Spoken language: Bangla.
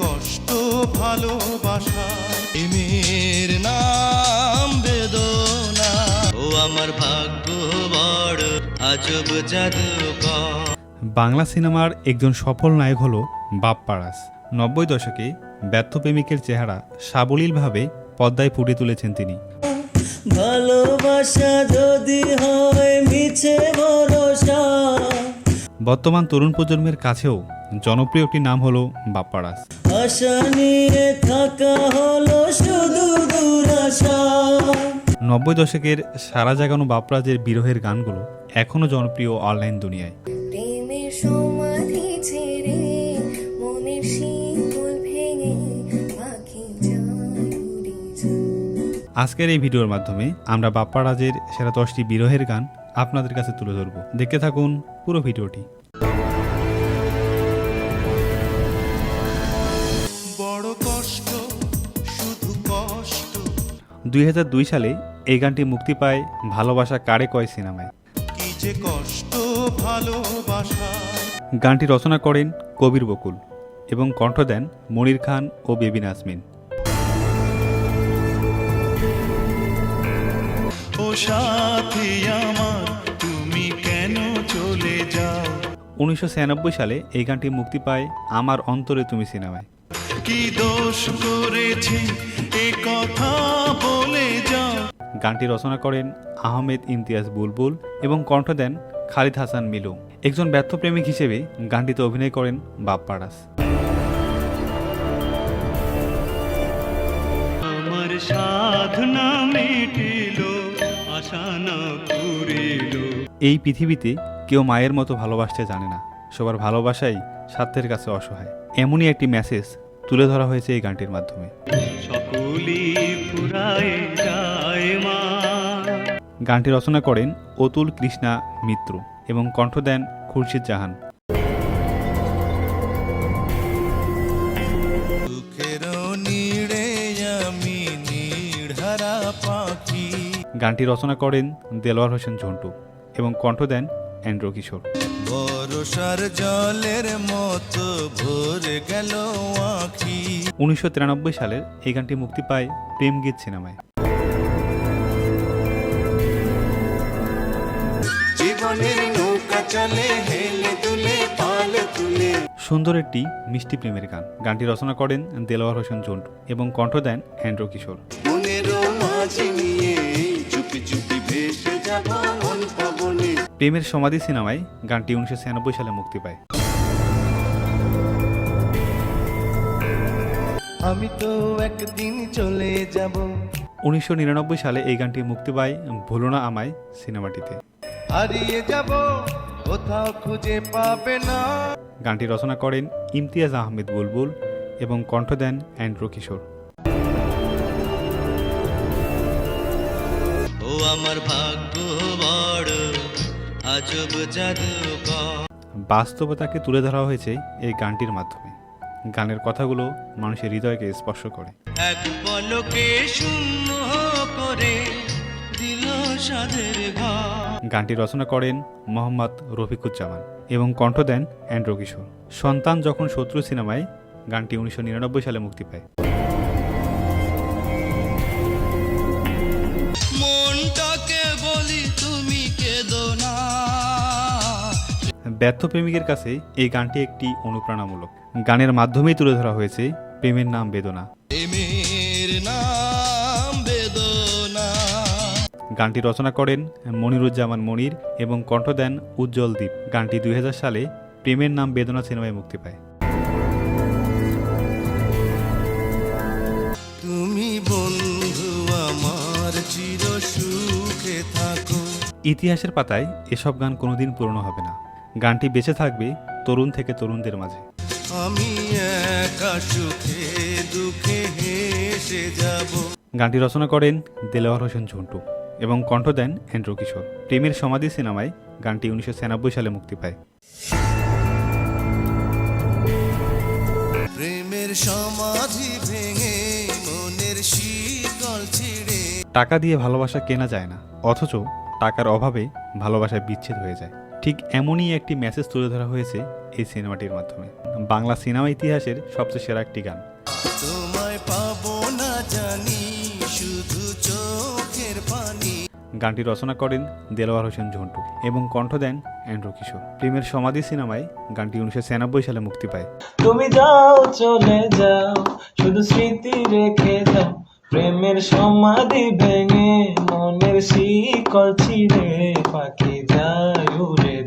কষ্ট ভালোবাসা এমের নাম বেদনা। ও আমার ভাগ্য বড় আজব জাদুকর। বাংলা সিনেমার একজন সফল নায়ক হল বাপ্পারাস নব্বই দশকে ব্যর্থ প্রেমিকের চেহারা সাবলীলভাবে পদ্মায় ফুটে তুলেছেন তিনি। ভালোবাসা যদি হয় মিছে বর্তমান তরুণ প্রজন্মের কাছেও জনপ্রিয় একটি নাম হলো বাপ্পারাস। নব্বই দশকের সারা জাগানো বাপ্পারাজের বিরহের গানগুলো এখনও জনপ্রিয় অনলাইন দুনিয়ায়। আজকের এই ভিডিওর মাধ্যমে আমরা বাপ্পারাজের সেরা দশটি বিরহের গান আপনাদের কাছে তুলে ধরব। দেখতে থাকুন পুরো ভিডিওটি। দুই হাজার দুই সালে এই গানটি মুক্তি পায় ভালোবাসা কারে কয় সিনেমায়। কষ্ট ভালোবাসা। গানটি রচনা করেন কবির বকুল এবং কণ্ঠ দেন মনির খান ও বেবি নাসমিন। উনিশশো সালে এই গানটি মুক্তি পায় আমার অন্তরে তুমি সিনেমায়। কি দোষ করেছি এ কথা? গানটি রচনা করেন আহমেদ ইমতিয়াজ বুলবুল এবং কণ্ঠ দেন খালিদ হাসান মিলু। একজন ব্যর্থ প্রেমিক হিসেবে গানটিতে অভিনয় করেন বাপ্পারাস আমার সাধনা মিটিল আশা না পুরিল এই পৃথিবীতে কেউ মায়ের মতো ভালোবাসতে জানে না। সবার ভালোবাসাই স্বার্থের কাছে অসহায়। এমনই একটি মেসেজ তুলে ধরা হয়েছে এই গানটির মাধ্যমে। সকলি ফুরায় যায় মা গানটি রচনা করেন অতুল কৃষ্ণা মিত্র এবং কণ্ঠ দেন খুরশিদ জাহান। গানটি রচনা করেন দেলোয়ার হোসেন ঝন্টু এবং কণ্ঠ দেন অ্যান্ড্রো কিশোর। বরসার জলের মতো ভরে গেল আখি। উনিশশো তিরানব্বই সালের এই গানটি মুক্তি পায় প্রেম গীত সিনেমায়। চলে হেলে দুলে পাল তুলে। সুন্দর একটি মিষ্টি প্রেমের গান। গানটি রচনা করেন দেলোয়ার হোসেন ঝন্টু এবং কণ্ঠ দেন অ্যান্ড্রো কিশোর। মনের মাঝে নিয়ে চুপি চুপি ভেসে যাব মন পবনে। প্রেমের সমাধি সিনেমায় গানটি উনিশশো ছিয়ানব্বই সালে মুক্তি পায়। আমি তো একদিন চলে যাব। উনিশশো নিরানব্বই সালে এই গানটি মুক্তি পায় ভুলো না আমায় সিনেমাটিতে। হারিয়ে যাব কোথাও খুঁজে পাবে না। গানটি রচনা করেন ইমতিয়াজ আহমেদ বুলবুল এবং কণ্ঠ দেন অ্যান্ড্রু কিশোর। ও আমার ভাগ্য বড় আজব বাস্তবতাকে তুলে ধরা হয়েছে এই গানটির মাধ্যমে। গানের কথাগুলো মানুষের হৃদয়কে স্পর্শ করে। এক পলকে শূন্য করে গানটি রচনা করেন মোহাম্মদ রফিকুজ্জামান এবং কণ্ঠ দেন অ্যান্ড্রো কিশোর। সন্তান যখন শত্রু সিনেমায় গানটি উনিশশো নিরানব্বই সালে মুক্তি পায়। ব্যর্থ প্রেমিকের কাছে এই গানটি একটি অনুপ্রেরণামূলক। গানের মাধ্যমেই তুলে ধরা হয়েছে প্রেমের নাম বেদনা। প্রেমের নাম বেদনা। গানটি রচনা করেন মনিরুজ্জামান মনির এবং কণ্ঠ দেন উজ্জ্বল দ্বীপ গানটি দুই হাজার সালে প্রেমের নাম বেদনা সিনেমায় মুক্তি পায়। তুমি বন্ধু আমার চির সুখে থাকো। ইতিহাসের পাতায় এসব গান কোনোদিন পুরনো হবে না। গানটি বেঁচে থাকবে তরুণ থেকে তরুণদের মাঝে। আমি একা সুখে দুঃখে হেসে যাব। গানটি রচনা করেন দেলোয়ার হোসেন ঝন্টু। এবং কণ্ঠ দেন অ্যান্ড্রো কিশোর। প্রেমের সমাধি সিনেমায় গানটি উনিশশো সালে মুক্তি পায়। প্রেমের সমাধি ভেঙে মনের শীতল ছিড়ে। টাকা দিয়ে ভালোবাসা কেনা যায় না অথচ টাকার অভাবে ভালোবাসায় বিচ্ছেদ হয়ে যায়। ঠিক এমনই একটি মেসেজ তুলে ধরা হয়েছে এই সিনেমাটির মাধ্যমে। বাংলা সিনেমা ইতিহাসের সবচেয়ে সেরা একটি গান। তোমায় পাবো গানটি রচনা করেন দেলোয়ার হোসেন ঝন্টু এবং কণ্ঠ দেন অ্যান্ড্রু কিশোর। প্রেমের সমাধি সিনেমায় গানটি উনিশশো ছিয়ানব্বই সালে মুক্তি পায়। তুমি যাও, চলে যাও, শুধু স্মৃতি রেখে যাও। প্রেমের সমাধি ভেঙে মনের শিকল ছিঁড়ে পাখি যায় উড়ে